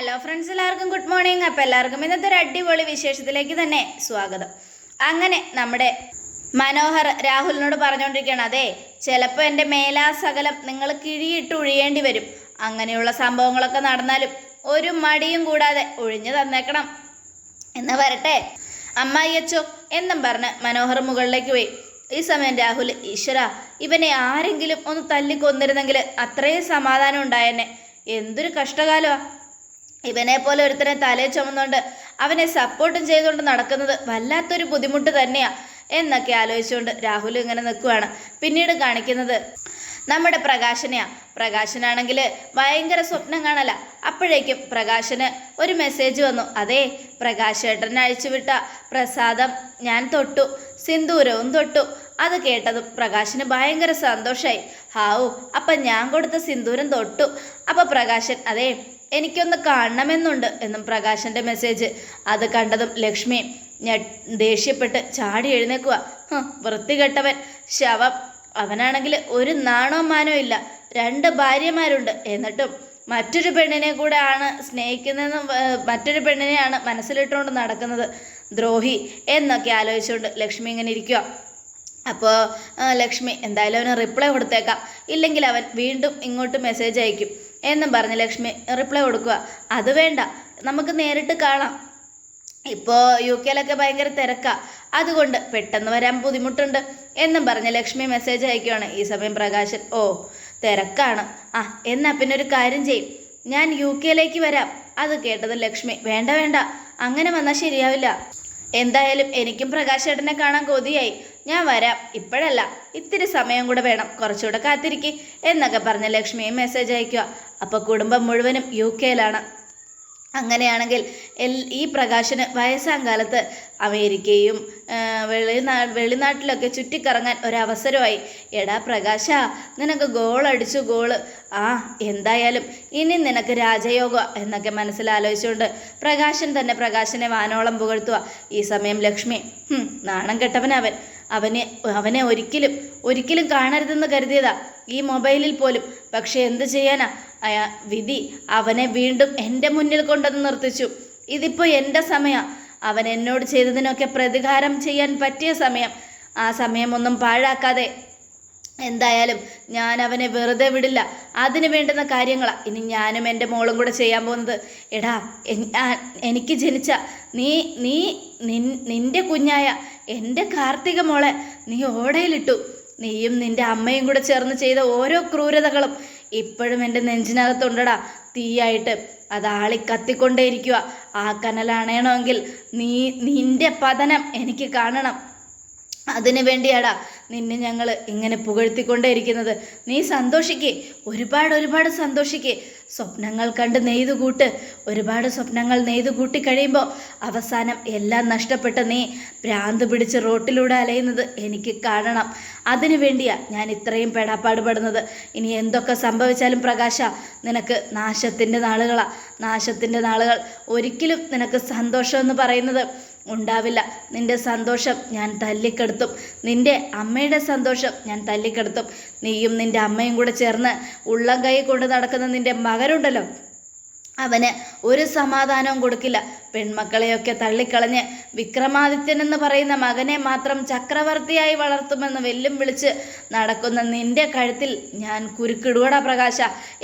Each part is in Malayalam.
ഹലോ ഫ്രണ്ട്സ് എല്ലാവർക്കും ഗുഡ് മോർണിംഗ് അപ്പോൾ എല്ലാവർക്കും ഇന്നത്തെ ഒരു അടിപൊളി വിശേഷത്തിലേക്ക് തന്നെ സ്വാഗതം. അങ്ങനെ നമ്മുടെ മനോഹർ രാഹുലിനോട് പറഞ്ഞുകൊണ്ടിരിക്കുകയാണ് അതെ ചിലപ്പോൾ എന്റെ മേലാസകലം നിങ്ങൾ കിഴിയിട്ട് ഒഴിയേണ്ടി വരും. അങ്ങനെയുള്ള സംഭവങ്ങളൊക്കെ നടന്നാലും ഒരു മടിയും കൂടാതെ ഒഴിഞ്ഞു തന്നേക്കണം. എന്ന് വരട്ടെ അമ്മായിയച്ചോ എന്നും പറഞ്ഞ് മനോഹർ മുകളിലേക്ക് പോയി. ഈ സമയം രാഹുൽ ഈശ്വര ഇവനെ ആരെങ്കിലും ഒന്ന് തല്ലിക്കൊന്നിരുന്നെങ്കിൽ അത്രയും സമാധാനം ഉണ്ടായെന്നെ എന്തൊരു കഷ്ടകാലമാ. ഇവനെ പോലെ ഒരുത്തനെ തലേ ചുമന്നുകൊണ്ട് അവനെ സപ്പോർട്ടും ചെയ്തുകൊണ്ട് നടക്കുന്നത് വല്ലാത്തൊരു ബുദ്ധിമുട്ട് തന്നെയാ എന്നൊക്കെ ആലോചിച്ചുകൊണ്ട് രാഹുൽ ഇങ്ങനെ നിൽക്കുവാണ്. പിന്നീട് കാണിക്കുന്നത് നമ്മുടെ പ്രകാശനെയാ. പ്രകാശനാണെങ്കിൽ ഭയങ്കര സ്വപ്നം കാണല. അപ്പോഴേക്കും പ്രകാശന് ഒരു മെസ്സേജ് വന്നു. അതെ പ്രകാശേട്ടൻ അഴിച്ചുവിട്ട പ്രസാദം ഞാൻ തൊട്ടു സിന്ദൂരവും തൊട്ടു. അത് കേട്ടതും പ്രകാശന് ഭയങ്കര സന്തോഷമായി ഹാവു അപ്പം ഞാൻ കൊടുത്ത സിന്ദൂരം തൊട്ടു. അപ്പം പ്രകാശൻ അതെ എനിക്കൊന്ന് കാണണമെന്നുണ്ട് എന്നും പ്രകാശന്റെ മെസ്സേജ് അത് കണ്ടതും ലക്ഷ്മി ദേഷ്യപ്പെട്ട് ചാടി എഴുന്നേക്കുക വൃത്തികെട്ടവൻ. ശവം അവനാണെങ്കിൽ ഒരു നാണോ മാനോ ഇല്ല. രണ്ട് ഭാര്യമാരുണ്ട്. എന്നിട്ടും മറ്റൊരു പെണ്ണിനെ കൂടെ ആണ് സ്നേഹിക്കുന്നതെന്നും മറ്റൊരു പെണ്ണിനെയാണ് മനസ്സിലിട്ടുകൊണ്ട് നടക്കുന്നത്. ദ്രോഹി എന്നൊക്കെ ആലോചിച്ചുകൊണ്ട് ലക്ഷ്മി ഇങ്ങനെ ഇരിക്കുക അപ്പോൾ ലക്ഷ്മി എന്തായാലും അവന് റിപ്ലൈ കൊടുത്തേക്കാം. ഇല്ലെങ്കിൽ അവൻ വീണ്ടും ഇങ്ങോട്ട് മെസ്സേജ് അയക്കും. എന്നും പറഞ്ഞ് ലക്ഷ്മി റിപ്ലൈ കൊടുക്കുക. അത് വേണ്ട. നമുക്ക് നേരിട്ട് കാണാം. ഇപ്പോൾ യു കെയിലൊക്കെ ഭയങ്കര തിരക്കാ. അതുകൊണ്ട് പെട്ടെന്ന് വരാൻ ബുദ്ധിമുട്ടുണ്ട് എന്നും പറഞ്ഞ് ലക്ഷ്മി മെസ്സേജ് അയക്കുവാണ് ഈ സമയം പ്രകാശൻ ഓ തിരക്കാണ്. ആ എന്നാ പിന്നെ ഒരു കാര്യം ചെയ്യും. ഞാൻ യു കെയിലേക്ക് വരാം. അത് കേട്ടത് ലക്ഷ്മി വേണ്ട വേണ്ട. അങ്ങനെ വന്നാൽ ശരിയാവില്ല. എന്തായാലും എനിക്കും പ്രകാശ് പ്രകാശേട്ടനെ കാണാൻ കൊതിയായി. ഞാൻ വരാം. ഇപ്പോഴല്ല. ഇത്തിരി സമയം കൂടെ വേണം. കുറച്ചുകൂടെ കാത്തിരിക്കേ. എന്നൊക്കെ പറഞ്ഞ ലക്ഷ്മിയെ മെസ്സേജ് അയക്കുക. അപ്പോൾ കുടുംബം മുഴുവനും യു കെയിലാണ് അങ്ങനെയാണെങ്കിൽ എൽ ഈ പ്രകാശന് വയസ്സാം കാലത്ത് അമേരിക്കയും വെളിനാ വെളിനാട്ടിലൊക്കെ ചുറ്റിക്കറങ്ങാൻ ഒരവസരമായി. എടാ പ്രകാശ നിനക്ക് ഗോൾ അടിച്ചു ഗോൾ ആ എന്തായാലും ഇനി നിനക്ക് രാജയോഗ എന്നൊക്കെ മനസ്സിലാലോചിച്ചുകൊണ്ട് പ്രകാശൻ തന്നെ പ്രകാശനെ വാനോളം പുകഴ്ത്തുക. ഈ സമയം ലക്ഷ്മി "ഹും, നാണം കെട്ടവനവൻ. അവനെ അവനെ ഒരിക്കലും ഒരിക്കലും കാണരുതെന്ന് കരുതിയതാ ഈ മൊബൈലിൽ പോലും. പക്ഷെ എന്ത് ചെയ്യാനാ? വിധി അവനെ വീണ്ടും എന്റെ മുന്നിൽ കൊണ്ടുവന്ന് നിർത്തിച്ചു. ഇതിപ്പോൾ എന്റെ സമയം. അവൻ എന്നോട് ചെയ്തതിനൊക്കെ പ്രതികാരം ചെയ്യാൻ പറ്റിയ സമയം. ആ സമയമൊന്നും പാഴാക്കാതെ എന്തായാലും ഞാൻ അവനെ വെറുതെ വിടില്ല. അതിന് വേണ്ടുന്ന കാര്യങ്ങളാണ് ഇനി ഞാനും എന്റെ മോളും കൂടെ ചെയ്യാൻ പോകുന്നത്. എടാ എനിക്ക് ജനിച്ച നീ നീ നിൻ- നിന്റെ കുഞ്ഞായ എന്റെ കാർത്തിക മോളെ നീ ഓടയിലിട്ടു. നീയും നിന്റെ അമ്മയും കൂടെ ചേർന്ന് ചെയ്ത ഓരോ ക്രൂരതകളും ഇപ്പോഴും എന്റെ നെഞ്ചിനകത്തുണ്ടടാ. തീയായിട്ട് അത് ആളി കത്തിക്കൊണ്ടേയിരിക്കുക ആ കനലണയണമെങ്കിൽ നീ നിന്റെ പതനം എനിക്ക് കാണണം. അതിനു വേണ്ടിയാടാ നിന്നെ ഞങ്ങൾ ഇങ്ങനെ പുകഴ്ത്തിക്കൊണ്ടേയിരിക്കുന്നത്. നീ സന്തോഷിക്കേ. ഒരുപാട് ഒരുപാട് സന്തോഷിക്കേ. സ്വപ്നങ്ങൾ കണ്ട് നെയ്തു കൂട്ട്. ഒരുപാട് സ്വപ്നങ്ങൾ നെയ്തു കൂട്ടി കഴിയുമ്പോൾ അവസാനം എല്ലാം നഷ്ടപ്പെട്ട നീ ഭ്രാന്ത് പിടിച്ച് റോട്ടിലൂടെ അലയുന്നത് എനിക്ക് കാണണം. അതിനു വേണ്ടിയാ ഞാൻ ഇത്രയും പെടാപ്പാടുപെടുന്നത്. ഇനി എന്തൊക്കെ സംഭവിച്ചാലും പ്രകാശ നിനക്ക് നാശത്തിന്റെ നാളുകളാണ് നാശത്തിന്റെ നാളുകൾ. ഒരിക്കലും നിനക്ക് സന്തോഷമെന്ന് പറയുന്നത് ഉണ്ടാവില്ല. നിന്റെ സന്തോഷം ഞാൻ തല്ലിക്കെടുത്തും. നിന്റെ അമ്മയുടെ സന്തോഷം ഞാൻ തല്ലിക്കെടുത്തും. നീയും നിന്റെ അമ്മയും കൂടെ ചേർന്ന് ഉള്ളം കൈ കൊണ്ട് നടക്കുന്ന നിന്റെ മകനുണ്ടല്ലോ. അവന് ഒരു സമാധാനവും കൊടുക്കില്ല. പെൺമക്കളെയൊക്കെ തള്ളിക്കളഞ്ഞ് വിക്രമാദിത്യൻ എന്ന് പറയുന്ന മകനെ മാത്രം ചക്രവർത്തിയായി വളർത്തുമെന്ന് വെല്ലും വിളിച്ച് നടക്കുന്ന നിന്റെ കഴുത്തിൽ ഞാൻ കുരുക്കിടുവടാ പ്രകാശ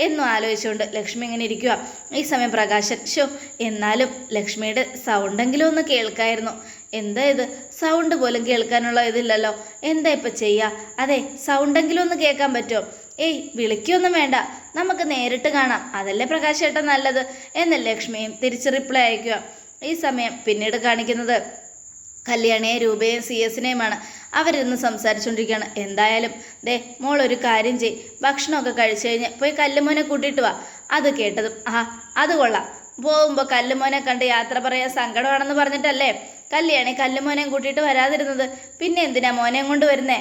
എന്നും ആലോചിച്ചുകൊണ്ട് ലക്ഷ്മി ഇങ്ങനെ ഇരിക്കുക ഈ സമയം പ്രകാശൻ ഷോ എന്നാലും ലക്ഷ്മിയുടെ സൗണ്ടെങ്കിലും ഒന്ന് കേൾക്കായിരുന്നു. എന്താ ഇത്? സൗണ്ട് പോലും കേൾക്കാനുള്ള ഇതില്ലല്ലോ. എന്താ ഇപ്പം ചെയ്യുക അതെ സൗണ്ടെങ്കിലും ഒന്ന് കേൾക്കാൻ പറ്റുമോ? ഏയ് വിളിക്കൊന്നും വേണ്ട. നമുക്ക് നേരിട്ട് കാണാം. അതല്ലേ പ്രകാശ് ചേട്ടൻ നല്ലത്? എന്ന് ലക്ഷ്മിയും തിരിച്ച് റിപ്ലൈ അയക്കുക. ഈ സമയം പിന്നീട് കാണിക്കുന്നത് കല്യാണിയെ രൂപയും സി എസിനെയുമാണ്. അവരിന്ന് സംസാരിച്ചുകൊണ്ടിരിക്കുകയാണ് എന്തായാലും ദേ മോൾ ഒരു കാര്യം ചെയ് ഭക്ഷണമൊക്കെ കഴിച്ചു കഴിഞ്ഞ് പോയി കല്ലുമോനെ കൂട്ടിയിട്ട് വാ. അത് കേട്ടതും ആ അത് കൊള്ളാം. പോകുമ്പോൾ കല്ലുമോനെ കണ്ട് യാത്ര പറയാൻ സങ്കടമാണെന്ന് പറഞ്ഞിട്ടല്ലേ? കല്യാണി കല്ലുമോനെയും കൂട്ടിയിട്ട് വരാതിരുന്നത്. പിന്നെ എന്തിനാ മോനെയും കൊണ്ട് വരുന്നേ?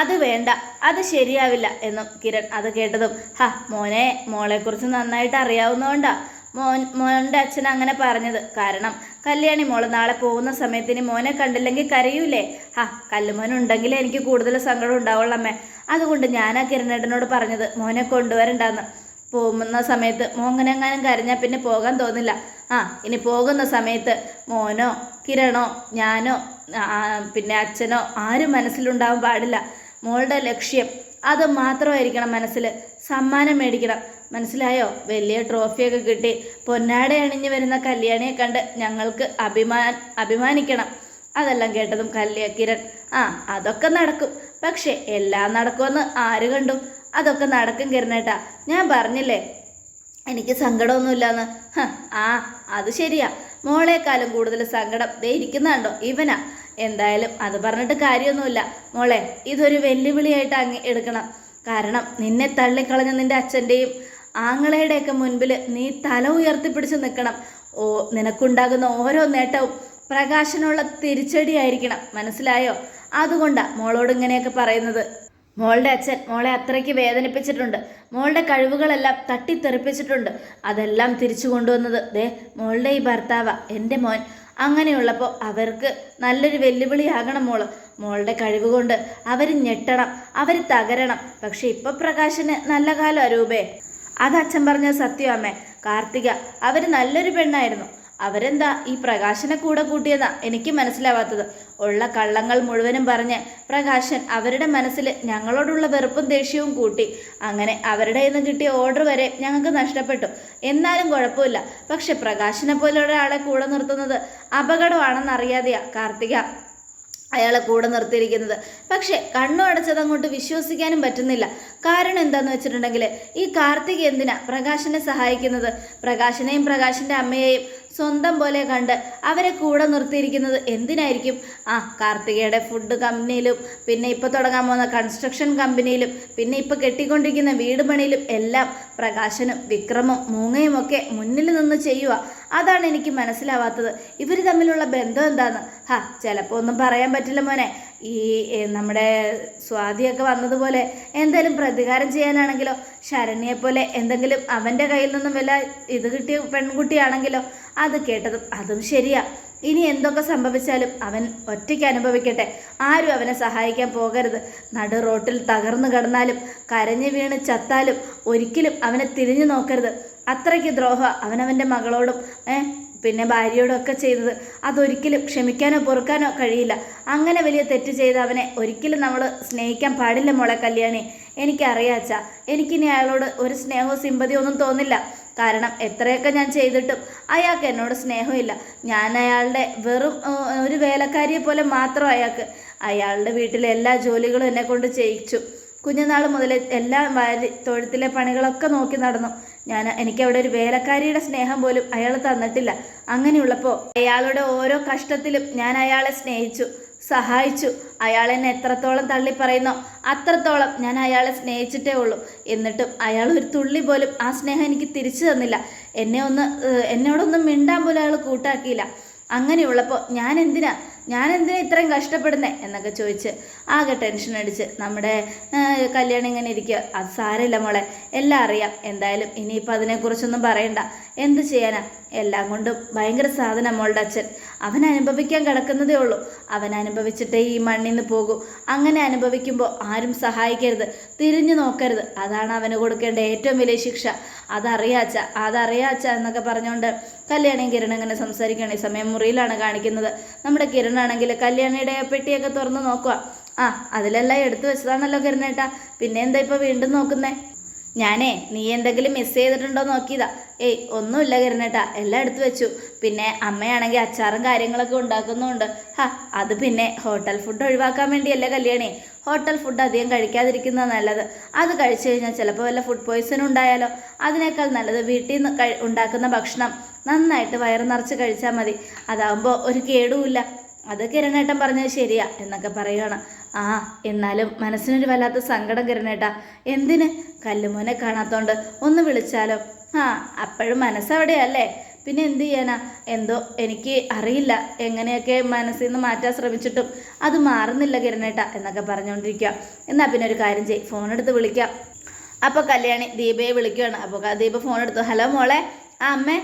അത് വേണ്ട അത് ശരിയാവില്ല എന്നും കിരൺ അത് കേട്ടതും. ഹ മോനെ മോളെക്കുറിച്ച് നന്നായിട്ട് അറിയാവുന്നതുകൊണ്ടാ മോൻ മോന്റെ അച്ഛൻ അങ്ങനെ പറഞ്ഞത്. കാരണം കല്യാണി മോൾ നാളെ പോകുന്ന സമയത്തിന് മോനെ കണ്ടില്ലെങ്കിൽ കരയൂലേ? ഹാ കല്ലുമോൻ ഉണ്ടെങ്കിലേ എനിക്ക് കൂടുതൽ സങ്കടം ഉണ്ടാവുള്ളൂ അമ്മേ. അതുകൊണ്ട് ആ കിരണേട്ടനോട് പറഞ്ഞത് മോനെ കൊണ്ടുവരണ്ടെന്ന്. പോകുന്ന സമയത്ത് മോങ്ങനെങ്ങാനും കരഞ്ഞാൽ പിന്നെ പോകാൻ തോന്നില്ല. ആ ഇനി പോകുന്ന സമയത്ത് മോനോ കിരണോ ഞാനോ പിന്നെ അച്ഛനോ ആരും മനസ്സിലുണ്ടാവാൻ പാടില്ല. മോളുടെ ലക്ഷ്യം. അത് മാത്രമായിരിക്കണം മനസ്സിൽ സമ്മാനം മേടിക്കണം. മനസ്സിലായോ? വലിയ ട്രോഫിയൊക്കെ കിട്ടി. പൊന്നാട അണിഞ്ഞു വരുന്ന കല്യാണിയെ കണ്ട് ഞങ്ങൾക്ക് അഭിമാൻ അഭിമാനിക്കണം. അതെല്ലാം കേട്ടതും കല്യ കിരൺ. ആ അതൊക്കെ നടക്കും. പക്ഷെ എല്ലാം നടക്കുമെന്ന് ആര് കണ്ടു? അതൊക്കെ നടക്കും കിരണേട്ടാ. ഞാൻ പറഞ്ഞില്ലേ? എനിക്ക് സങ്കടമൊന്നുമില്ലെന്ന്. ആ അത് ശരിയാ. മോളേക്കാലും കൂടുതൽ സങ്കടം ദേ ഇരിക്കുന്നുണ്ടോ? ഇവനാ. എന്തായാലും അത് പറഞ്ഞിട്ട് കാര്യമൊന്നുമില്ല. മോളെ ഇതൊരു വെല്ലുവിളിയായിട്ട് അങ്ങ് എടുക്കണം. കാരണം നിന്നെ തള്ളിക്കളഞ്ഞ നിന്റെ അച്ഛന്റെയും ആങ്ങളയുടെയൊക്കെ മുൻപിൽ നീ തല ഉയർത്തിപ്പിടിച്ച് നിൽക്കണം. ഓ നിനക്കുണ്ടാകുന്ന ഓരോ നേട്ടവും പ്രകാശനുള്ള തിരിച്ചടിയായിരിക്കണം. മനസ്സിലായോ? അതുകൊണ്ടാണ് മോളോട് ഇങ്ങനെയൊക്കെ പറയുന്നത്. മോളുടെ അച്ഛൻ മോളെ അത്രയ്ക്ക് വേദനിപ്പിച്ചിട്ടുണ്ട്. മോളുടെ കഴിവുകളെല്ലാം തട്ടിത്തെറിപ്പിച്ചിട്ടുണ്ട്. അതെല്ലാം തിരിച്ചു കൊണ്ടുവന്നത് ദേ മോളുടെ ഈ ഭർത്താവ. എന്റെ മോൻ അങ്ങനെയുള്ളപ്പോൾ അവർക്ക് നല്ലൊരു വെല്ലുവിളിയാകണം മോൾ. മോളുടെ കഴിവ് കൊണ്ട് അവർ ഞെട്ടണം അവർ തകരണം. പക്ഷെ ഇപ്പൊ പ്രകാശന് നല്ല കാലം അരൂപേ അത് അച്ഛൻ പറഞ്ഞ സത്യമേ കാർത്തിക അവർ നല്ലൊരു പെണ്ണായിരുന്നു. അവരെന്താ ഈ പ്രകാശനെ കൂടെ കൂട്ടിയതാ? എനിക്ക് മനസ്സിലാവാത്തത്. ഉള്ള കള്ളങ്ങൾ മുഴുവനും പറഞ്ഞ് പ്രകാശൻ അവരുടെ മനസ്സിൽ ഞങ്ങളോടുള്ള വെറുപ്പും ദേഷ്യവും കൂട്ടി. അങ്ങനെ അവരുടെ നിന്ന് കിട്ടിയ ഓർഡർ വരെ ഞങ്ങൾക്ക് നഷ്ടപ്പെട്ടു. എന്നാലും കുഴപ്പമില്ല. പക്ഷെ പ്രകാശനെ പോലെ ഒരാളെ കൂടെ നിർത്തുന്നത് അപകടമാണെന്നറിയാതെയാ കാർത്തിക. അയാളെ കൂടെ നിർത്തിയിരിക്കുന്നത്. പക്ഷേ കണ്ണു അടച്ചത് അങ്ങോട്ട് വിശ്വസിക്കാനും പറ്റുന്നില്ല. കാരണം എന്താന്ന് വെച്ചിട്ടുണ്ടെങ്കിൽ ഈ കാർത്തിക് എന്തിനാ പ്രകാശനെ സഹായിക്കുന്നത്? പ്രകാശനെയും പ്രകാശിന്റെ അമ്മയെയും സ്വന്തം പോലെ കണ്ട് അവരെ കൂടെ നിർത്തിയിരിക്കുന്നത് എന്തിനായിരിക്കും? ആ കാർത്തികയുടെ ഫുഡ് കമ്പനിയിലും പിന്നെ ഇപ്പോൾ തുടങ്ങാൻ പോകുന്ന കൺസ്ട്രക്ഷൻ കമ്പനിയിലും പിന്നെ ഇപ്പോൾ കെട്ടിക്കൊണ്ടിരിക്കുന്ന വീട് പണിയിലും എല്ലാം പ്രകാശനും വിക്രമും മൂങ്ങയും ഒക്കെ മുന്നിൽ നിന്ന് ചെയ്യുക അതാണ് എനിക്ക് മനസ്സിലാവാത്തത്. ഇവർ തമ്മിലുള്ള ബന്ധം എന്താന്ന്? ഹാ ചിലപ്പോൾ ഒന്നും പറയാൻ പറ്റില്ല മോനെ. ഈ നമ്മുടെ സ്വാതിയൊക്കെ വന്നതുപോലെ എന്തെങ്കിലും പ്രതികാരം ചെയ്യാനാണെങ്കിലോ ശരണ്യെ പോലെ എന്തെങ്കിലും അവന്റെ കയ്യിൽ നിന്നും വല്ല ഇത് കിട്ടിയ പെൺകുട്ടിയാണെങ്കിലോ അത് കേട്ടതും അതും ശരിയാ. ഇനി എന്തൊക്കെ സംഭവിച്ചാലും അവൻ ഒറ്റയ്ക്ക് അനുഭവിക്കട്ടെ. ആരും അവനെ സഹായിക്കാൻ പോകരുത്. നടു റോട്ടിൽ തകർന്നു കിടന്നാലും കരഞ്ഞു വീണ് ചത്താലും ഒരിക്കലും അവനെ തിരിഞ്ഞു നോക്കരുത്. അത്രയ്ക്ക് ദ്രോഹ അവനവന്റെ മകളോടും പിന്നെ ഭാര്യയോടൊക്കെ ചെയ്തത്. അതൊരിക്കലും ക്ഷമിക്കാനോ പൊറുക്കാനോ കഴിയില്ല. അങ്ങനെ വലിയ തെറ്റ് ചെയ്ത അവനെ ഒരിക്കലും നമ്മൾ സ്നേഹിക്കാൻ പാടില്ല മോളെ കല്യാണി. എനിക്കറിയാച്ച എനിക്കിനി അയാളോട് ഒരു സ്നേഹവും സിമ്പതിയോ ഒന്നും തോന്നില്ല. കാരണം എത്രയൊക്കെ ഞാൻ ചെയ്തിട്ടും അയാൾക്ക് എന്നോട് സ്നേഹമില്ല. ഞാൻ അയാളുടെ വെറും ഒരു വേലക്കാരിയെ പോലെ മാത്രം അയാൾക്ക്. അയാളുടെ വീട്ടിലെ എല്ലാ ജോലികളും എന്നെ കൊണ്ട് ചെയ്യിച്ചു. കുഞ്ഞുനാൾ മുതൽ എല്ലാ തൊഴുത്തിലെ പണികളൊക്കെ നോക്കി നടന്നു. ഞാൻ എനിക്ക് അവിടെ ഒരു വേലക്കാരിയുടെ സ്നേഹം പോലും അയാൾ തന്നിട്ടില്ല. അങ്ങനെയുള്ളപ്പോൾ അയാളുടെ ഓരോ കഷ്ടത്തിലും ഞാൻ അയാളെ സ്നേഹിച്ചു സഹായിച്ചു. അയാൾ എന്നെ എത്രത്തോളം തള്ളി പറയുന്നോ അത്രത്തോളം ഞാൻ അയാളെ സ്നേഹിച്ചിട്ടേ ഉള്ളൂ. എന്നിട്ടും അയാൾ ഒരു തുള്ളി പോലും ആ സ്നേഹം എനിക്ക് തിരിച്ചു തന്നില്ല. എന്നെ ഒന്ന് എന്നോടൊന്നും മിണ്ടാൻ പോലും അയാൾ കൂട്ടാക്കിയില്ല. അങ്ങനെയുള്ളപ്പോൾ ഞാൻ എന്തിനാ ഞാൻ എന്തിനാ ഇത്രയും കഷ്ടപ്പെടുന്നേ? എന്നൊക്കെ ചോദിച്ച് ആകെ ടെൻഷൻ അടിച്ച് നമ്മുടെ കല്യാണം ഇങ്ങനെ ഇരിക്കുക അത് സാരമില്ല മോളെ. എല്ലാം അറിയാം. എന്തായാലും ഇനിയിപ്പോൾ അതിനെക്കുറിച്ചൊന്നും പറയണ്ട. എന്ത് ചെയ്യാനാ? എല്ലാം കൊണ്ടും ഭയങ്കര സാധനം മോളുടെ അച്ഛൻ. അവൻ അനുഭവിക്കാൻ കിടക്കുന്നതേ ഉള്ളൂ. അവൻ അനുഭവിച്ചിട്ടേ ഈ മണ്ണിൽ നിന്ന് പോകൂ. അങ്ങനെ അനുഭവിക്കുമ്പോൾ ആരും സഹായിക്കരുത്. തിരിഞ്ഞു നോക്കരുത്. അതാണ് അവന് കൊടുക്കേണ്ട ഏറ്റവും വലിയ ശിക്ഷ. അതറിയാച്ച അതറിയാച്ച എന്നൊക്കെ പറഞ്ഞുകൊണ്ട് കല്യാണിയും കിരണും ഇങ്ങനെ സംസാരിക്കുകയാണ്. ഈ സമയം മുറിയിലാണ് കാണിക്കുന്നത്. നമ്മുടെ കിരണാണെങ്കിൽ കല്യാണിയുടെ പെട്ടിയൊക്കെ തുറന്ന് നോക്കുക ആ അതിലെല്ലാം എടുത്തു വെച്ചതാണല്ലോ കിരണേട്ടാ. പിന്നെ എന്താ ഇപ്പോൾ വീണ്ടും നോക്കുന്നേ? ഞാനേ നീ എന്തെങ്കിലും മിസ് ചെയ്തിട്ടുണ്ടോ നോക്കിയതാ. ഏയ് ഒന്നുമില്ല കിരണേട്ടാ എല്ലാം എടുത്തു വെച്ചു. പിന്നെ അമ്മയാണെങ്കിൽ അച്ചാറും കാര്യങ്ങളൊക്കെ ഉണ്ടാക്കുന്നുണ്ട്. ഹാ അത് പിന്നെ ഹോട്ടൽ ഫുഡ് ഒഴിവാക്കാൻ വേണ്ടിയല്ലേ കല്യാണി? ഹോട്ടൽ ഫുഡ് അധികം കഴിക്കാതിരിക്കുന്നത് നല്ലത്. അത് കഴിച്ചു കഴിഞ്ഞാൽ ചിലപ്പോൾ വല്ല ഫുഡ് പോയ്സൺ ഉണ്ടായാലോ അതിനേക്കാൾ നല്ലത് വീട്ടിൽ നിന്ന് ഉണ്ടാക്കുന്ന ഭക്ഷണം. നന്നായിട്ട് വയറ് നിറച്ച് കഴിച്ചാൽ മതി. അതാകുമ്പോൾ ഒരു കേടുമില്ല. അത് കിരണേട്ടൻ പറഞ്ഞത് ശരിയാ എന്നൊക്കെ പറയുകയാണ് ആ എന്നാലും മനസ്സിനൊരു വല്ലാത്ത സങ്കടം കിരണേട്ടാ. എന്തിന്? കല്ലുമോനെ കാണാത്തോണ്ട് ഒന്ന് വിളിച്ചാലോ? ആ അപ്പോഴും മനസ്സവിടെയല്ലേ? പിന്നെ എന്ത് ചെയ്യാനാ? എന്തോ എനിക്ക് അറിയില്ല. എങ്ങനെയൊക്കെ മനസ്സിൽ നിന്ന് മാറ്റാൻ ശ്രമിച്ചിട്ടും അത് മാറുന്നില്ല കിരണേട്ട എന്നൊക്കെ പറഞ്ഞുകൊണ്ടിരിക്കുക എന്നാൽ പിന്നെ ഒരു കാര്യം ചെയ്യും ഫോൺ എടുത്ത് വിളിക്കാം. അപ്പോൾ കല്യാണി ദീപയെ വിളിക്കുകയാണ് അപ്പോൾ ദീപ ഫോൺ എടുത്തു ഹലോ മോളെ. ആ അമ്മേ.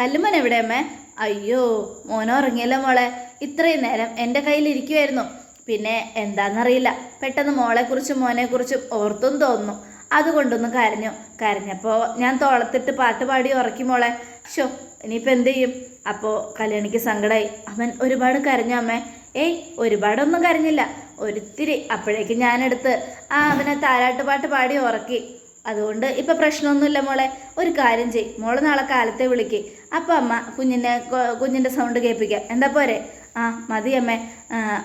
കല്ലുമ്മൻ എവിടെ അമ്മേ? അയ്യോ മോനോ ഇറങ്ങിയല്ലോ മോളെ. ഇത്രയും നേരം എന്റെ കയ്യിലിരിക്കുമായിരുന്നു പിന്നെ എന്താണെന്നറിയില്ല പെട്ടെന്ന് മോളെക്കുറിച്ചും മോനെക്കുറിച്ചും ഓർത്തും തോന്നുന്നു. അതുകൊണ്ടൊന്ന് കരഞ്ഞു. കരഞ്ഞപ്പോൾ ഞാൻ തോളത്തിട്ട് പാട്ട് പാടി ഉറക്കി മോളെ. ഷോ ഇനിയിപ്പോൾ എന്ത് ചെയ്യും? അപ്പോൾ കല്യാണിക്ക് സങ്കടമായി അവൻ ഒരുപാട് കരഞ്ഞു അമ്മേ. ഏയ് ഒരുപാടൊന്നും കരഞ്ഞില്ല. ഒരിത്തിരി അപ്പോഴേക്കും ഞാനെടുത്ത് ആ അവനെ താരാട്ടുപാട്ട് പാടി ഉറക്കി. അതുകൊണ്ട് ഇപ്പം പ്രശ്നമൊന്നുമില്ല മോളെ. ഒരു കാര്യം ചെയ് മോളെ നാളെ കാലത്തെ വിളിക്ക്. അപ്പം അമ്മ കുഞ്ഞിനെ കുഞ്ഞിന്റെ സൗണ്ട് കേൾപ്പിക്കാം. എന്താ പോരെ? ആ മതി അമ്മേ.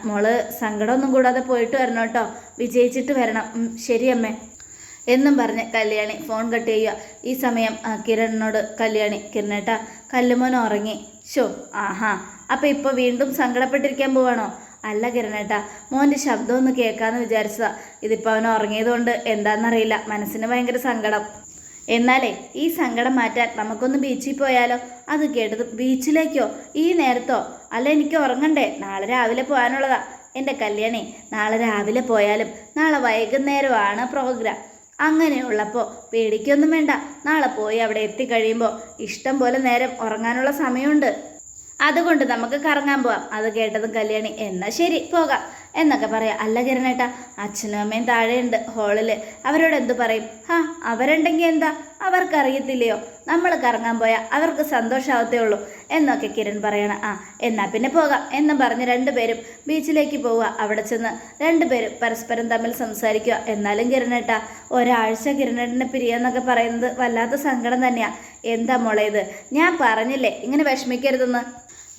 മോൾ സങ്കടമൊന്നും കൂടാതെ പോയിട്ട് വരണം കേട്ടോ. വിജയിച്ചിട്ട് വരണം. ശരി അമ്മേ. എന്നും പറഞ്ഞ് കല്യാണി ഫോൺ കട്ട് ചെയ്യുക. ഈ സമയം കിരണിനോട് കല്യാണി കിരണേട്ട കല്ലുമോൻ ഉറങ്ങി. ഷോ ആഹാ. അപ്പോൾ ഇപ്പോൾ വീണ്ടും സങ്കടപ്പെട്ടിരിക്കാൻ പോവാണോ? അല്ല കിരണേട്ട. മോന്റെ ശബ്ദം ഒന്ന് കേൾക്കാമെന്ന് വിചാരിച്ചതാ. ഇതിപ്പോൾ അവൻ ഉറങ്ങിയതുകൊണ്ട് എന്താണെന്നറിയില്ല മനസ്സിന് ഭയങ്കര സങ്കടം. എന്നാലേ ഈ സങ്കടം മാറ്റാൻ നമുക്കൊന്ന് ബീച്ചിൽ പോയാലോ? അത് കേട്ടത് ബീച്ചിലേക്കോ? ഈ നേരത്തോ? അല്ല എനിക്ക് ഉറങ്ങണ്ടേ. നാളെ രാവിലെ പോകാനുള്ളതാ. എന്റെ കല്യാണി നാളെ രാവിലെ പോയാലും നാളെ വൈകുന്നേരമാണ് പ്രോഗ്രാം അങ്ങനെയുള്ളപ്പോൾ പേടിക്കൊന്നും വേണ്ട. നാളെ പോയി അവിടെ എത്തിക്കഴിയുമ്പോൾ ഇഷ്ടം പോലെ നേരം ഉറങ്ങാനുള്ള സമയമുണ്ട്. അതുകൊണ്ട് നമുക്ക് കറങ്ങാൻ പോവാം. അത് കേട്ടതും കല്യാണി എന്നാൽ ശരി പോകാം. എന്നൊക്കെ പറയാം. അല്ല കിരണേട്ടാ അച്ഛനും അമ്മയും താഴെയുണ്ട് ഹോളിൽ അവരോട് എന്തു പറയും? ഹാ അവരുണ്ടെങ്കിൽ എന്താ? അവർക്കറിയത്തില്ലയോ? നമ്മൾ കറങ്ങാൻ പോയാൽ അവർക്ക് സന്തോഷമാവത്തേ ഉള്ളൂ. എന്നൊക്കെ കിരൺ പറയണം. ആ എന്നാൽ പിന്നെ പോകാം. എന്നും പറഞ്ഞ് രണ്ടുപേരും ബീച്ചിലേക്ക് പോവുക. അവിടെ ചെന്ന് രണ്ടുപേരും പരസ്പരം തമ്മിൽ സംസാരിക്കുക. എന്നാലും കിരണേട്ട ഒരാഴ്ച കിരണേട്ടനെ പിരിയെന്നൊക്കെ പറയുന്നത് വല്ലാത്ത സങ്കടം തന്നെയാണ് എന്താ മോളേത് ഞാൻ പറഞ്ഞില്ലേ ഇങ്ങനെ വിഷമിക്കരുതെന്ന്?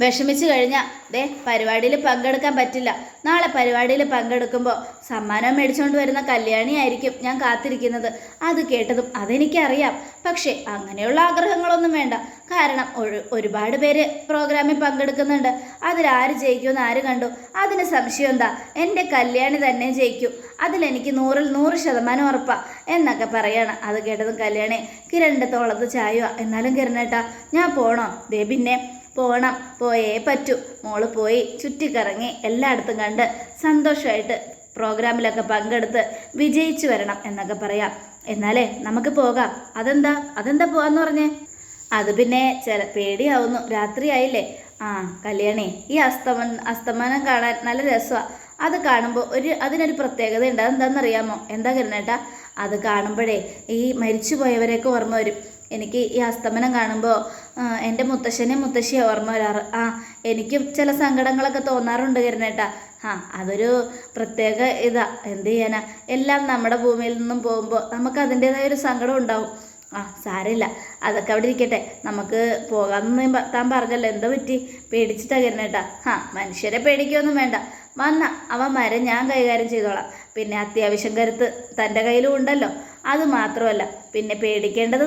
വിഷമിച്ചു കഴിഞ്ഞാൽ ദേ പരിപാടിയിൽ പങ്കെടുക്കാൻ പറ്റില്ല. നാളെ പരിപാടിയിൽ പങ്കെടുക്കുമ്പോൾ സമ്മാനം മേടിച്ചുകൊണ്ട് വരുന്ന കല്യാണി ആയിരിക്കും ഞാൻ കാത്തിരിക്കുന്നത്. അത് കേട്ടതും അതെനിക്കറിയാം. പക്ഷേ അങ്ങനെയുള്ള ആഗ്രഹങ്ങളൊന്നും വേണ്ട. കാരണം ഒരു ഒരുപാട് പേര് പ്രോഗ്രാമിൽ പങ്കെടുക്കുന്നുണ്ട്. അതിലാര് ജയിക്കുമെന്ന് ആര് കണ്ടു? അതിന് സംശയം എന്താ? എന്റെ കല്യാണി തന്നെ ജയിക്കും. അതിലെനിക്ക് നൂറിൽ നൂറ് ശതമാനം ഉറപ്പാ. എന്നൊക്കെ പറയാണ്. അത് കേട്ടതും കല്യാണി കിരണിന്റെ തോളത്ത് ചായുക എന്നാലും കിരണേട്ടാ ഞാൻ പോണോ? ദേ പിന്നെ പോണം പോയേ പറ്റൂ. മോൾ പോയി ചുറ്റിക്കറങ്ങി എല്ലായിടത്തും കണ്ട് സന്തോഷമായിട്ട് പ്രോഗ്രാമിലൊക്കെ പങ്കെടുത്ത് വിജയിച്ചു വരണം എന്നൊക്കെ പറയാം. എന്നാലേ നമുക്ക് പോകാം. അതെന്താ? അതെന്താ പോവാന്ന് പറഞ്ഞേ? അത് പിന്നെ ചില പേടിയാവുന്നു. രാത്രിയായില്ലേ? ആ കല്യാണി ഈ അസ്തമൻ അസ്തമാനം കാണാൻ നല്ല രസമാണ് അത് കാണുമ്പോൾ ഒരു അതിനൊരു പ്രത്യേകത ഉണ്ട് അതെന്താണെന്നറിയാമോ എന്താ കരുന്നേട്ടാ അത് കാണുമ്പോഴേ ഈ മരിച്ചു പോയവരെയൊക്കെ ഓർമ്മ വരും. എനിക്ക് ഈ അസ്തമനം കാണുമ്പോൾ എന്റെ മുത്തശ്ശനെ മുത്തശ്ശിയെ ഓർമ്മ വരാറ്. ആ എനിക്കും ചില സങ്കടങ്ങളൊക്കെ തോന്നാറുണ്ട് കിരണേട്ടാ. ആ അതൊരു പ്രത്യേക ഇതാ. എന്ത് ചെയ്യാനാ? എല്ലാം നമ്മുടെ ഭൂമിയിൽ നിന്നും പോകുമ്പോൾ നമുക്ക് അതിന്റേതായ ഒരു സങ്കടം ഉണ്ടാവും. ആ സാരമില്ല. അതൊക്കെ അവിടെ ഇരിക്കട്ടെ. നമുക്ക് പോകാമെന്ന് താൻ പറഞ്ഞല്ലോ. എന്താ പറ്റി? പേടിച്ചിട്ടാ കിരണേട്ടാ. ആ മനുഷ്യരെ പേടിക്കൊന്നും വേണ്ട. വന്ന അവൻ മരം ഞാൻ കൈകാര്യം ചെയ്തോളാം. പിന്നെ അത്യാവശ്യം കരുത്ത് തന്റെ കയ്യിലും ഉണ്ടല്ലോ. അത് മാത്രമല്ല പിന്നെ പേടിക്കേണ്ടത്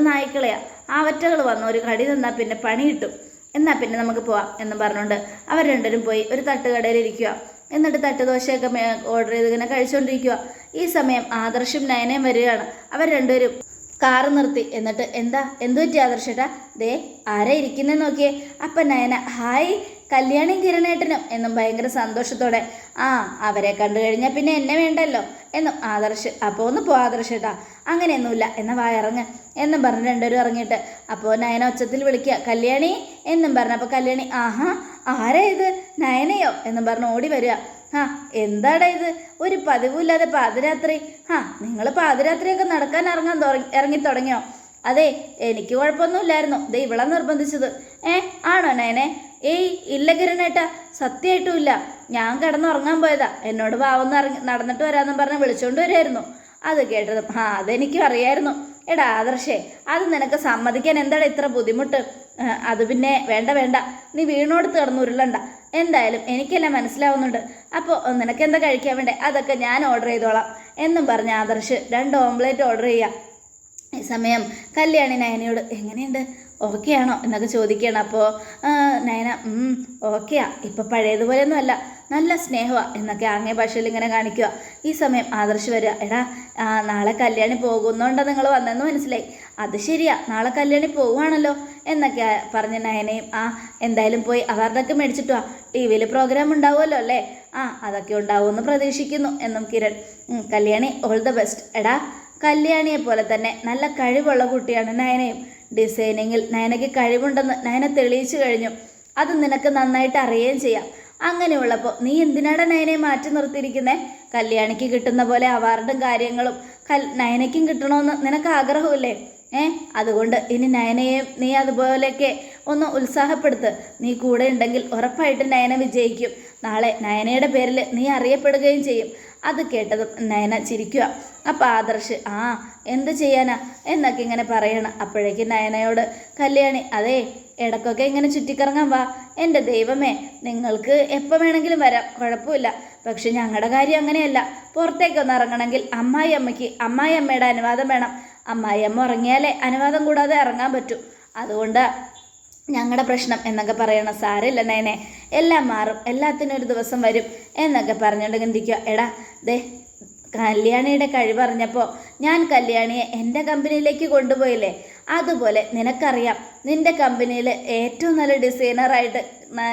നായ്ക്കളെയാ ഒറ്റകൾ വന്ന്. ഒരു കടി തന്നാൽ പിന്നെ പണി കിട്ടും. എന്നാൽ പിന്നെ നമുക്ക് പോവാം എന്ന് പറഞ്ഞുകൊണ്ട് അവർ രണ്ടുപേരും പോയി ഒരു തട്ടുകടയിൽ ഇരിക്കുക. എന്നിട്ട് തട്ടുദോശയൊക്കെ ഓർഡർ ചെയ്ത് ഇങ്ങനെ കഴിച്ചുകൊണ്ടിരിക്കുക ഈ സമയം ആദർശും നയനയും വരികയാണ്. അവർ രണ്ടുപേരും കാറ് നിർത്തി. എന്നിട്ട് എന്താ? എന്തു പറ്റി ആദർശേട്ടാ? ദേ ആരാ ഇരിക്കുന്നേ നോക്കിയേ. അപ്പം നയന ഹായ് കല്യാണി കിരണേട്ടനും എന്നും ഭയങ്കര സന്തോഷത്തോടെ ആ അവരെ കണ്ടു കഴിഞ്ഞാൽ പിന്നെ എന്നെ വേണ്ടല്ലോ എന്നും ആദർശ് അപ്പോൾ ഒന്ന് പോ ആദർശേട്ടാ. അങ്ങനെയൊന്നുമില്ല എന്ന വാ ഇറങ്ങ് എന്നും പറഞ്ഞ് രണ്ടുപേരും ഇറങ്ങിയിട്ട്. അപ്പോൾ നയന ഒച്ചത്തിൽ വിളിക്കുക കല്യാണി? എന്നും പറഞ്ഞു. അപ്പോൾ കല്യാണി ആഹാ ആരാ ഇത്? നയനയോ? എന്നും പറഞ്ഞ് ഓടി വരിക. ആ എന്താടാ ഇത്? ഒരു പതിവില്ലാതെ പാതിരാത്രി. ആ നിങ്ങൾ പാതിരാത്രിയൊക്കെ നടക്കാൻ ഇറങ്ങാൻ തുടങ്ങി ഇറങ്ങി തുടങ്ങിയോ? അതെ എനിക്ക് കുഴപ്പമൊന്നുമില്ലായിരുന്നു. ദേ ഇവളെ നിർബന്ധിച്ചത്. ഏ ആണോ നയനെ? ഏയ് ഇല്ല കിരണേട്ടാ സത്യമായിട്ടും ഇല്ല. ഞാൻ കിടന്നുറങ്ങാൻ പോയതാ. എന്നോട് ഭാവം നടന്നിട്ട് വരാമെന്നും പറഞ്ഞ് വിളിച്ചുകൊണ്ട് വരുമായിരുന്നു അത് കേട്ടതും. ആ അതെനിക്കും അറിയായിരുന്നു എടാ ആദർശേ അത് നിനക്ക് സമ്മതിക്കാൻ എന്താണ് ഇത്ര ബുദ്ധിമുട്ട്? അത് പിന്നെ വേണ്ട വേണ്ട. നീ വീണോടുത്ത് കിടന്ന് ഉരുളണ്ട. എന്തായാലും എനിക്കെല്ലാം മനസ്സിലാവുന്നുണ്ട്. അപ്പോൾ നിനക്ക് എന്താ കഴിക്കാൻ വേണ്ടേ? അതൊക്കെ ഞാൻ ഓർഡർ ചെയ്തോളാം. എന്നും പറഞ്ഞ് ആദർശ് രണ്ട് ഓംപ്ലേറ്റ് ഓർഡർ ചെയ്യാം. ഈ സമയം കല്യാണി നയനയോട് എങ്ങനെയുണ്ട്? ഓക്കെ ആണോ? എന്നൊക്കെ ചോദിക്കുകയാണ്. അപ്പോൾ നയന "ഉം, ഓക്കെയാ ഇപ്പം പഴയതുപോലെയൊന്നും അല്ല നല്ല സ്നേഹമാണ് എന്നൊക്കെ ആംഗ്യ ഭാഷയിൽ ഇങ്ങനെ കാണിക്കുക. ഈ സമയം ആദർശ് വരിക. എടാ നാളെ കല്യാണി പോകുന്നുണ്ടോ നിങ്ങൾ വന്നെന്ന് മനസ്സിലായി. അത് ശരിയാ നാളെ കല്യാണി പോവുകയാണല്ലോ എന്നൊക്കെ പറഞ്ഞ നയനയും ആ എന്തായാലും പോയി അവാർഡൊക്കെ മേടിച്ചിട്ടുവാ ടി വിയിൽ പ്രോഗ്രാം ഉണ്ടാവുമല്ലോ അല്ലേ? ആ അതൊക്കെ ഉണ്ടാവുമെന്ന് പ്രതീക്ഷിക്കുന്നു എന്നും കിരൺ. "ഉം, കല്യാണി ഓൾ ദ ബെസ്റ്റ് എടാ കല്യാണിയെ പോലെ തന്നെ നല്ല കഴിവുള്ള കുട്ടിയാണ് നയനയും. ഡിസൈനിങ്ങിൽ നയനയ്ക്ക് കഴിവുണ്ടെന്ന് നയന തെളിയിച്ചു കഴിഞ്ഞു. അത് നിനക്ക് നന്നായിട്ട് അറിയുകയും ചെയ്യാം. അങ്ങനെയുള്ളപ്പോൾ നീ എന്തിനാണ് നയനെ മാറ്റി നിർത്തിയിരിക്കുന്നത് കല്യാണിക്ക് കിട്ടുന്ന പോലെ അവാർഡും കാര്യങ്ങളും കൽ നയനയ്ക്കും കിട്ടണമെന്ന് നിനക്ക് ആഗ്രഹമില്ലേ? ഏ? അതുകൊണ്ട് ഇനി നയനയെ നീ അതുപോലെയൊക്കെ ഒന്ന് ഉത്സാഹപ്പെടുത്ത്. നീ കൂടെ ഉണ്ടെങ്കിൽ ഉറപ്പായിട്ട് നയന വിജയിക്കും. നാളെ നയനയുടെ പേരിൽ നീ അറിയപ്പെടുകയും ചെയ്യും. അത് കേട്ടതും നയന ചിരിക്കുക അപ്പോൾ ആദർശ് ആ എന്ത് ചെയ്യാനാ എന്നൊക്കെ ഇങ്ങനെ പറയണം. അപ്പോഴേക്കും നയനയോട് കല്യാണി അതേ ഇടക്കൊക്കെ ഇങ്ങനെ ചുറ്റിക്കറങ്ങാൻ വാ. എന്റെ ദൈവമേ നിങ്ങൾക്ക് എപ്പോൾ വേണമെങ്കിലും വരാം. കുഴപ്പമില്ല. പക്ഷെ ഞങ്ങളുടെ കാര്യം അങ്ങനെയല്ല. പുറത്തേക്കൊന്ന് ഇറങ്ങണമെങ്കിൽ അമ്മായി അമ്മയ്ക്ക് അമ്മായി അമ്മയുടെ അനുവാദം വേണം. അമ്മായി അമ്മ ഉറങ്ങിയാലേ അനുവാദം കൂടാതെ ഇറങ്ങാൻ പറ്റൂ. അതുകൊണ്ട് ഞങ്ങളുടെ പ്രശ്നം എന്നൊക്കെ പറയണം സാരമില്ല നയനെ. എല്ലാം മാറും. എല്ലാത്തിനും ഒരു ദിവസം വരും എന്നൊക്കെ പറഞ്ഞുകൊണ്ട് ചിന്തിക്കുക എടാ ദേ കല്യാണിയുടെ കഴിവറിഞ്ഞപ്പോൾ ഞാൻ കല്യാണിയെ എന്റെ കമ്പനിയിലേക്ക് കൊണ്ടുപോയില്ലേ? അതുപോലെ നിനക്കറിയാം നിന്റെ കമ്പനിയിൽ ഏറ്റവും നല്ല ഡിസൈനറായിട്ട്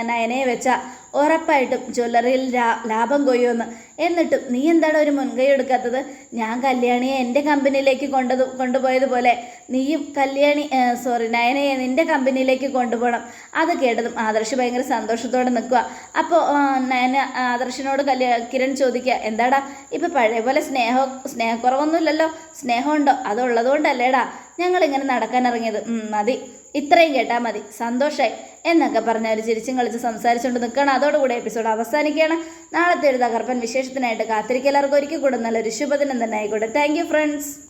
നയനയെ വെച്ചാൽ ഉറപ്പായിട്ടും ജ്വല്ലറിയിൽ ലാഭം കൊയ്യുമെന്ന്. എന്നിട്ടും നീ എന്താണ് ഒരു മുൻകൈ എടുക്കാത്തത്? ഞാൻ കല്യാണിയെ എന്റെ കമ്പനിയിലേക്ക് കൊണ്ടത് കൊണ്ടുപോയതുപോലെ നീയും കല്യാണി സോറി നയനയെ നിന്റെ കമ്പനിയിലേക്ക് കൊണ്ടുപോകണം. അത് കേട്ടതും ആദർശ് ഭയങ്കര സന്തോഷത്തോടെ നിൽക്കുക. അപ്പോൾ നയന ആദർശിനോട് കല്യാ കിരൺ ചോദിക്കുക എന്താടാ ഇപ്പം പഴയ പോലെ സ്നേഹ സ്നേഹക്കുറവൊന്നുമില്ലല്ലോ? സ്നേഹമുണ്ടോ? അതുള്ളതുകൊണ്ടല്ലേടാ ഞങ്ങളിങ്ങനെ നടക്കാൻ ഇറങ്ങിയത് മതി. ഇത്രയും കേട്ടാൽ മതി. സന്തോഷമായി എന്നൊക്കെ പറഞ്ഞ് അവർ ചിരിച്ചും കളിച്ച് സംസാരിച്ചുകൊണ്ട് നിൽക്കണം അതോടുകൂടി എപ്പിസോഡ് അവസാനിക്കുകയാണ്. നാളത്തെ ഒരു തകർപ്പൻ വിശേഷത്തിനായിട്ട് കാത്തിരിക്കലാർക്ക് ഒരിക്കൽ കൂടെ നല്ലൊരു ശുഭദിനം തന്നെ ആയിക്കോട്ടെ. Thank friends